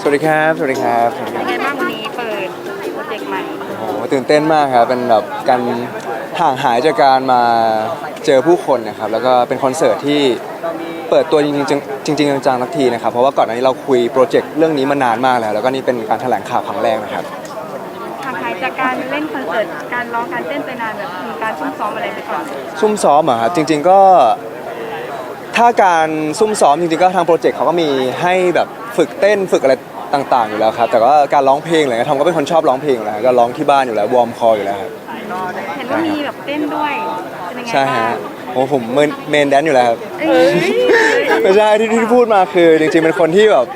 สวัสดีครับ สวัสดีครับสวัสดีคเป็รับนไงบ้างวันนี้เปิดโปรเจกต์ใหม่โอ้โหตื่นเต้นมากครับ เป็นแบบการห่างหายจากการมาเจอผู้คนนะครับ แล้วก็เป็นคอนเสิร์ตที่เปิดตัวจริงๆจริงๆจังๆทักทีนะครับ เพราะว่าก่อนหน้านี้เราคุยโปรเจกต์เรื่องนี้มานานมากแล้ว แล้วก็นี่เป็นการแถลงข่าวครั้งแรกนะครับ ทางไทยจากการเล่นคอนเสิร์ตการร้องการเต้นไปนานแบบมีการซุ่มซ้อมอะไรไปก่อนซุ่มซ้อมเหรอครับจริง ๆก็ ถ้าการซุ่มซ้อมจริงๆก็ทางโปรเจกต์เขาก็มีให้แบบฝึกเต้นฝึกอะไร ต่าง ๆ อยู่แล้วครับ แต่ว่าการร้องเพลงอะไรเงี้ยทอมก็เป็นคนชอบร้องเพลงอยู่แล้วก็ร้องที่บ้านอยู่แล้ววอร์มคออยู่แล้วครับเห็นว่ามีแบบเต้นด้วยเป็นยังไงใช่บ้าฮะงโอ้ผมเมนเมนแดนอยู่แล้วครับ เอ้ยไม่ใช่ที่ที่พูดมาคือจริงๆเป็นคนที่แบบ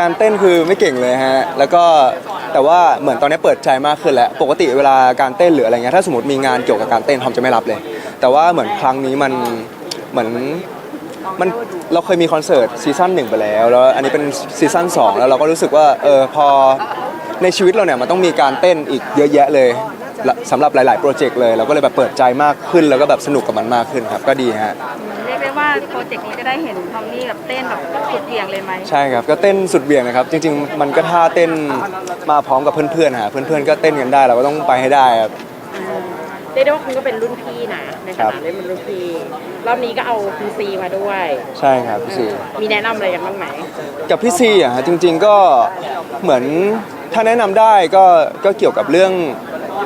การเต้นคือไม่เก่งเลยฮะแล้วก็แต่ว่าเหมือนตอนนี้เปิดใจมากขึ้นแล้วปกติเวลาการเต้นหรืออะไรเงี้ยถ้าสมมติมีงานเกี่ยวกับการเต้นทอมจะไม่รับเลย แต่ว่าเหมือนครั้งนี้มันเหมือน มันเราเคยมีคอนเสิร์ตซีซั่นหนึ่งไปแล้ว แล้วอันนี้เป็นซีซั่นสองแล้วเราก็รู้สึกว่าเออพอในชีวิตเราเนี่ยมันต้องมีการเต้นอีกเยอะแยะเลยละสำหรับหลาย ๆ โปรเจกต์เลยเราก็เลยแบบเปิดใจมากขึ้น แล้วก็แบบสนุกกับมันมากขึ้นครับก็ดีฮะเรียกได้ว่าโปรเจกต์นี้ก็ได้เห็นทอมมี่แบบเต้นแบบสุดเหวี่ยงเลยไหมใช่ครับก็เต้นสุดเบี่ยงนะครับจริง ๆ มันก็ท่าเต้นมาพร้อมกับเพื่อนๆฮะเพื่อนๆก็เต้นกันได้เราก็ต้องไปให้ได้ครับ เรียกได้ว่าคุณก็เป็นรุ่นพี่นะในครัฐาบนะเล่นเป็นรุ่นพี่รอบนี้ก็เอาคุณซีมาด้วยใช่ครับพี่ซี มีแนะนำอะไรกันบ้างไหมกับพี่ซีอะฮะจริง ๆก็เหมือนถ้าแนะนำได้ก็ก็เกี่ยวกับเรื่อง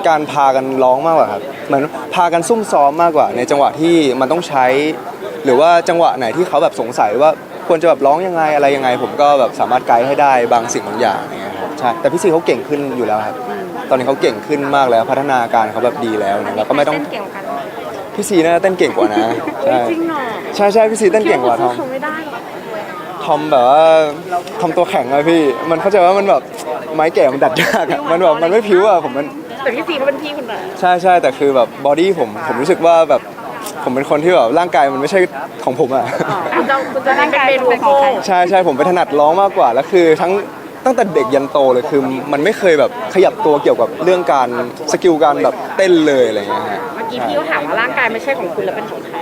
การพากันร้องมากกว่าครับเหมือนพากันซุ่มซ้อมมากกว่า ในจังหวะที่มันต้องใช้ หรือว่าจังหวะไหนที่เขาแบบสงสัยว่าควรจะแบบร้องยังไงอะไรยังไง ผมก็แบบสามารถไกด์ให้ได้บางสิ่งบางอย่างอย่างเงี้ยครับใช่แต่พี่ซีเขาเก่งขึ้นอยู่แล้วครับ ตอนนี้เขาเก่งขึ้นมากแล้วพัฒนาการเขาแบบดีแล้วเนี่ยเราก็ไม่ต้องเต้นเก่งกว่ากันพี่ซีน่าจะเต้นเก่งกว่านะใช่จริงเหรอใช่ใช่พี่ซีเต้นเก่งกว่าทอมเขาไม่ได้หรอทอมแบบว่าทอมตัวแข็งอะพี่ มันเข้าใจว่ามันแบบไม้แก่มันดัดยากอะมันแบบมันไม่พิ้วอะผมมันแต่พี่ซีเขาเป็นพี่คุณนะใช่ใช่แต่คือแบบบอดี้ผมผมรู้สึกว่าแบบผมเป็นคนที่แบบร่างกายมันไม่ใช่ของผมอะคุณจะคุณจะร่างกายเป็นโวโก้ใช่ใช่ผมไปถนัดร้องมากกว่าแล้วคือทั้ง ตั้งแต่เด็กยันโตเลยคือมันไม่เคยแบบขยับตัวเกี่ยวกับเรื่องการสกิลการแบบเต้นเลยอะไรเงี้ยฮะเมื่อกี้พี่เขาถามว่าร่างกายไม่ใช่ของคุณแล้วเป็นของใคร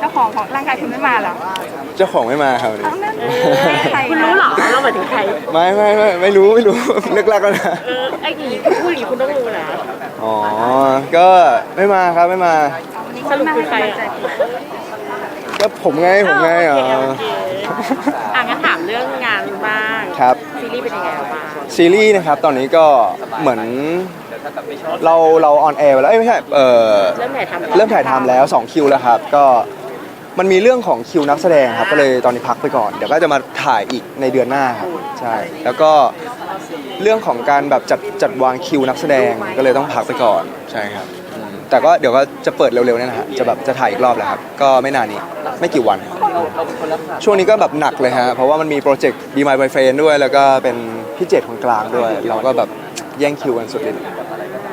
เจ้าของของร่างกายคุณไม่มาเหรอเจ้าของไม่มาครับวันนี้เอานั่นใครคุณรู้เหรอเราหมายถึงใคร ไม่ไม่ไม่ไม่รู้ไม่รู้ เลิกลักแล้วนะเออไอ้กี่คุณพูดอย่างนี้คุณต้องรู้นะอ๋อก็ไม่มาครับไม่มาวันนี้คุณมาให้กำลังใจคุณก็ผมไงผมไงอ๋อโอเคโอเคอะงั้นถามเรื่องงานบ้าง ครับซีรีส์เป็นยังไงบ้างซีรีส์นะครับตอนนี้ก็เหมือนเราเราออนแอร์ไปแล้วเอ้ยไม่ใช่เออเริ่มถ่ายทำเริ่มถ่ายทำแล้ว2คิวแล้วครับก็มันมีเรื่องของคิวนักแสดงครับก็เลยตอนนี้พักไปก่อนเดี๋ยวก็จะมาถ่ายอีกในเดือนหน้าครับใช่แล้วก็เรื่องของการแบบจัดจัดวางคิวนักแสดงก็เลยต้องพักไปก่อนใช่ครับอืมแต่ก็เดี๋ยวก็จะเปิดเร็วๆเนี่ยนะฮะจะแบบจะถ่ายอีกรอบแหละครับก็ไม่นานนี้ ไม่กี่วันครับช่วงนี้ก็แบบหนักเลยฮะ เพราะว่ามันมีโปรเจกต์ Be My Boyfriend ด้วย แล้วก็เป็นพี่เจตคนกลางด้วย เราก็แบบแย่งคิวกันสุดฤทธิ์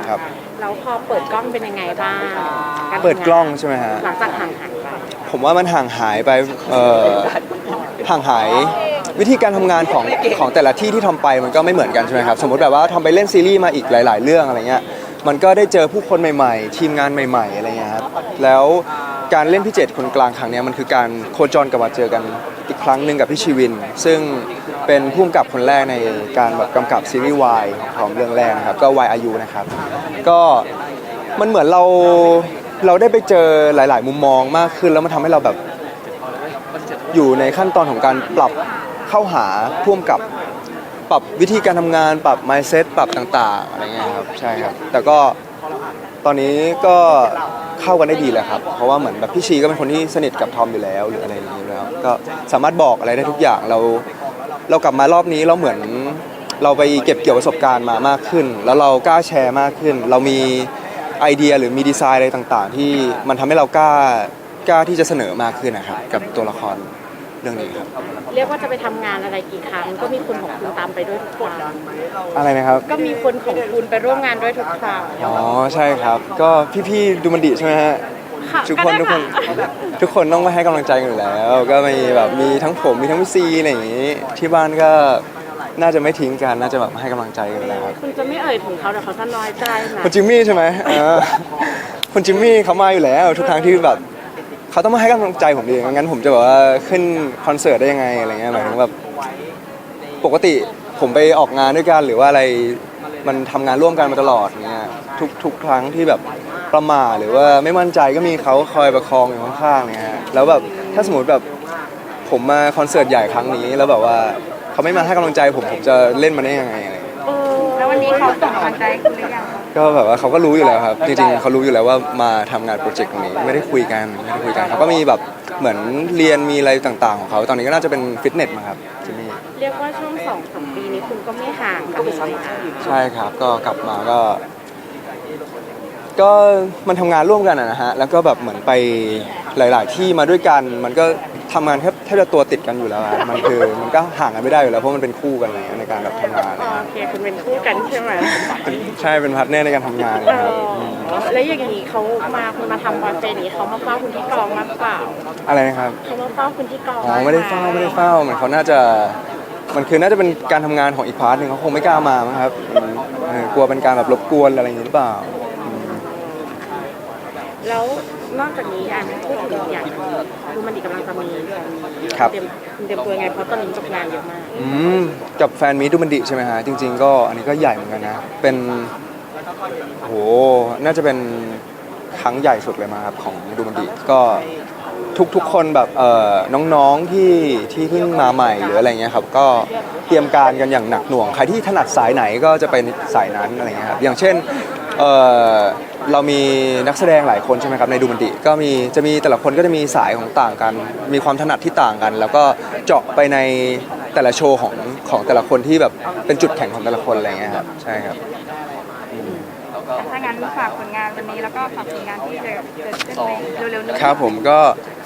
ครับ แล้วพอเปิดกล้องเป็นยังไงบ้างารทำเปิดกล้องใช่ไหมฮะ หลังจากห่างหายไปผมว่ามันห่างหายไปเอ่อห่างหายวิธีการทำงานของของแต่ละที่ที่ทำไปมันก็ไม่เหมือนกันใช่ไหมครับ สมมติแบบว่าทำไปเล่นซีรีส์มาอีกหลาย ๆ เรื่องอะไรเงี้ย มันก็ได้เจอผู้คนใหม่ ๆ ทีมงานใหม่ ๆ อะไรเงี้ยครับ แล้วการเล่นพี่เจตคนกลางครั้งเนี้ยมันคือการโคจรกลับมาเจอกันอีกครั้งหนึ่งกับพี่ชีวิน ซึ่งเป็นผู้กำกับคนแรกในการแบบกำกับซีรีส์วายของเรื่องแรกนะครับ ก็วายอายุนะครับ ก็มันเหมือนเราเราได้ไปเจอหลาย ๆ มุมมองมากขึ้น แล้วมันทำให้เราแบบอยู่ในขั้นตอนของการปรับเข้าหาพ่วมกับ ปรับวิธีการทำงาน ปรับ mindset ปรับต่าง ๆ อะไรเงี้ยครับใช่ครับ แต่ก็ตอนนี้ก็เข้ากันได้ดีแหล้วครับ เพราะว่าเหมือนแบบพี่ชีก็เป็นคนที่สนิทกับทอมอยู่แล้วหรืออะไรอย่างนี้ยู่แล้วก็สามารถบอกอะไรได้ทุกอย่างเรา เรากลับมารอบนี้เราเหมือนเราไปเก็บเกี่ยวประสบการณ์มามากขึ้น แล้วเรากล้าแชร์มากขึ้น เรามีไอเดียหรือมีดีไซน์อะไรต่างๆ ที่มันทำให้เรากล้ากล้าที่จะเสนอมากขึ้นนะครับกับตัวละคร เรื่องนี้ครับ เรียกว่าจะไปทำงานอะไรกี่ครั้ง ก็มีคนของคุณตามไปด้วยทุกครั้งอะไรนะครับ ก็มีคนของคุณไปร่วมงานด้วยทุกครั้งอ๋อใช่ครับ ก็พี่ๆดูมันดีใช่ไหมฮะค่ะทุกคนทุกคนทุกคนต้องมาให้กำลังใจกันอยู่แล้ว ก็มีแบบมีทั้งผมมีทั้งพี่ซีอะไรอย่างนี้ ที่บ้านก็น่าจะไม่ทิ้งกันน่าจะแบบให้กำลังใจกันอยู่แล้วครับคุณจะไม่เอ่ยถึงเขาเดี๋ยวเขาจะน้อยใจนะคุณจิมมี่ใช่ไหมเออคุณจิมมี่เขามาอยู่แล้ว ทุกครั้งที่แบบ เขาต้องมาให้กำลังใจผมดีไม่งั้นผมจะแบบว่าขึ้นคอนเสิร์ตได้ยังไงอะไรเงี้ยหมายถึงแบบปกติผมไปออกงานด้วยกันหรือว่าอะไรมันทำงานร่วมกันมาตลอดเงี้ยทุกทุกครั้งที่แบบประมาหรือว่าไม่มั่นใจก็มีเขาคอยประคองอยู่ข้างๆเนี่ยแล้วแบบถ้าสมมติแบบผมมาคอนเสิร์ตใหญ่ครั้งนี้ แล้วแบบว่าเขาไม่มาให้กำลังใจผมผมจะเล่นมันได้ยังไงอะไรเงี้ยแล้ววันนี้เขาส่งกำลังใจคุณหรือยัง ก็แบบว่าเขาก็รู้อยู่แล้วครับจริงๆเขารู้อยู่แล้วว่ามาทำงานโปรเจกต์ตรงนี้ไม่ได้คุยกันไม่ได้คุยกันเขาก็มีแบบเหมือนเรียนมีอะไรต่างๆของเขาตอนนี้ก็น่าจะเป็นฟิตเนสมาครับที่นี่เรียกว่าช่วงสองสามปีนี้คุณก็ไม่ห่างกันเลยนะใช่ครับก็กลับมาก็ ก็มันทำงานร่วมกันอะนะฮะแล้วก็แบบเหมือนไปหลาย ๆ ที่มาด้วยกัน มันก็ทำงานแท บแทบจะตัวติดกันอยู่แล้วอะมันคือมันก็ห่างกันไม่ได้อยู่แล้วเพราะมันเป็นคู่กันอะไรเงี้ยในการแบบทำงานอะไรโอเงี้ยเคคุณเป็นคู่กันใช่ไหมใช่เป็นพาร์ทเนอร์ในการทำงานเอนะครับอมแล้วอย่างนี้เขามาคุณมาทำบอลเฟนนี้เขามาเฝ้าคุณที่กองมากเปล่าอะไรนะครับ เขามาเฝ้าคุณที่กองอ๋อไม่ได้เฝ้าไม่ได้เฝ้าเหมือนเขาน่าจะมันคือน่าจะเป็นการทำงานของอีกพาร์ทหนึ่งเขาคงไม่กล้ามามั้งครับอืมเออกลัวเป็นการแบบรบกวนอะไรอย่างนี้หรือเปล่าอืมแล้ว นอกจากนี้อะพูดถึงอย่างดูมันดีกำลังจะมีครับ เตรียมเตรียมตัวยังไงเพราะตอนนี้จบงานเยอะมากอืมกับแฟนมีดูมันดิใช่ไหมฮะจริง ๆ ก็อันนี้ก็ใหญ่เหมือนกันนะ เป็นโหน่าจะเป็นครั้งใหญ่สุดเลยมาครับของดูมันดิก็ทุกๆคนแบบเอ่อน้องๆที่ที่เพิ่งมาใหม่หรืออะไรเงี้ยครับก็เตรียมการกันอย่างหนักหน่วง ใครที่ถนัดสายไหนก็จะเป็นสายนั้นอะไรเงี้ยครับอย่างเช่น เอ่อเรามีนักแสดงหลายคนใช่ไหมครับในดูมันดิก็มีจะมีแต่ละคนก็จะมีสายของต่างกัน มีความถนัดที่ต่างกัน แล้วก็เจาะไปในแต่ละโชว์ของของแต่ละคนที่แบบเป็นจุดแข็งของแต่ละคนอะไรเงี้ยครับใช่ครับ ถ้างั้นฝากผลงานวันนี้แล้วก็ฝากผลงานที่จะเกิดขึ้นในเร็วๆนี้ ครับผมก็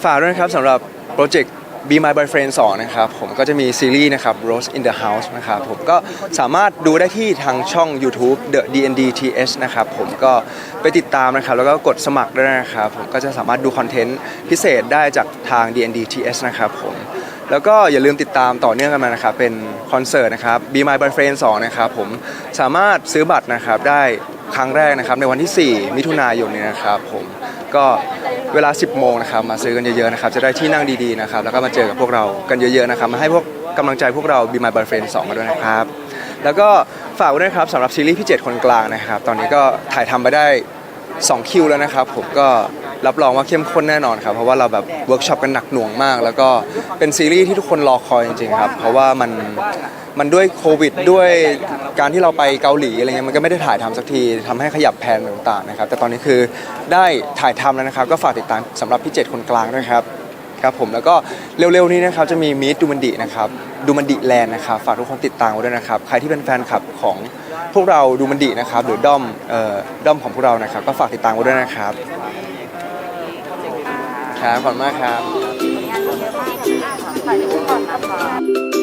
ฝากด้วยนะครับสำหรับโปรเจกต์ Be My Boyfriend 2นะครับผมก็จะมีซีรีส์นะครับ Rose in the House นะครับผมก็สามารถดูได้ที่ทางช่อง YouTube The DND TH นะครับผมก็ไปติดตามนะครับแล้วก็กดสมัครด้วยนะครับผมก็จะสามารถดูคอนเทนต์พิเศษได้จากทาง DND TH นะครับผมแล้วก็อย่าลืมติดตามต่อเนื่องกันมานะครับเป็นคอนเสิร์ตนะครับ Be My Boyfriend 2นะครับผมสามารถซื้อบัตรนะครับได้ครั้งแรกนะครับในวันที่ 4 มิถุนายนนี้นะครับผมก็ เวลา 10 โมงนะครับมาซื้อกันเยอะๆนะครับจะได้ที่นั่งดีๆนะครับแล้วก็มาเจอกับพวกเรากันเยอะๆนะครับมาให้พวกกำลังใจพวกเรา Be My Boyfriend 2กันด้วยนะครับแล้วก็ฝากไว้ด้วยครับสำหรับซีรีส์พี่เจ็ดคนกลางนะครับตอนนี้ก็ถ่ายทำไปได้ 2 คิวแล้วนะครับผมก็ รับรองว่าเข้มข้นแน่นอนครับ เพราะว่าเราแบบเวิร์กช็อปกันหนักหน่วงมาก แล้วก็เป็นซีรีส์ที่ทุกคนรอคอยจริงๆครับ เพราะว่ามันมันด้วยโควิดด้วยการที่เราไปเกาหลีอะไรเงี้ยมันก็ไม่ได้ถ่ายทำสักทีทำให้ขยับแผนต่างๆนะครับ แต่ตอนนี้คือได้ถ่ายทำแล้วนะครับ ก็ฝากติดตามสำหรับพี่เจ็ดคนกลางด้วยครับครับผมแล้วก็เร็วๆนี้นะครับจะมีมีดดูมันดินะครับดูมันดิแลนด์นะครับฝากทุกคนติดตามไว้ด้วยนะครับ ใครที่เป็นแฟนคลับของพวกเราดูมันดินะครับหรือด้อมเอ่อด้อมของพวกเรานะครับ ก็ฝากติดตามไว้ด้วยนะครับ ครับขอบคุณมากครับ ผลงานเยอะมากค่ะถ่ายรูปก่อนนะคะ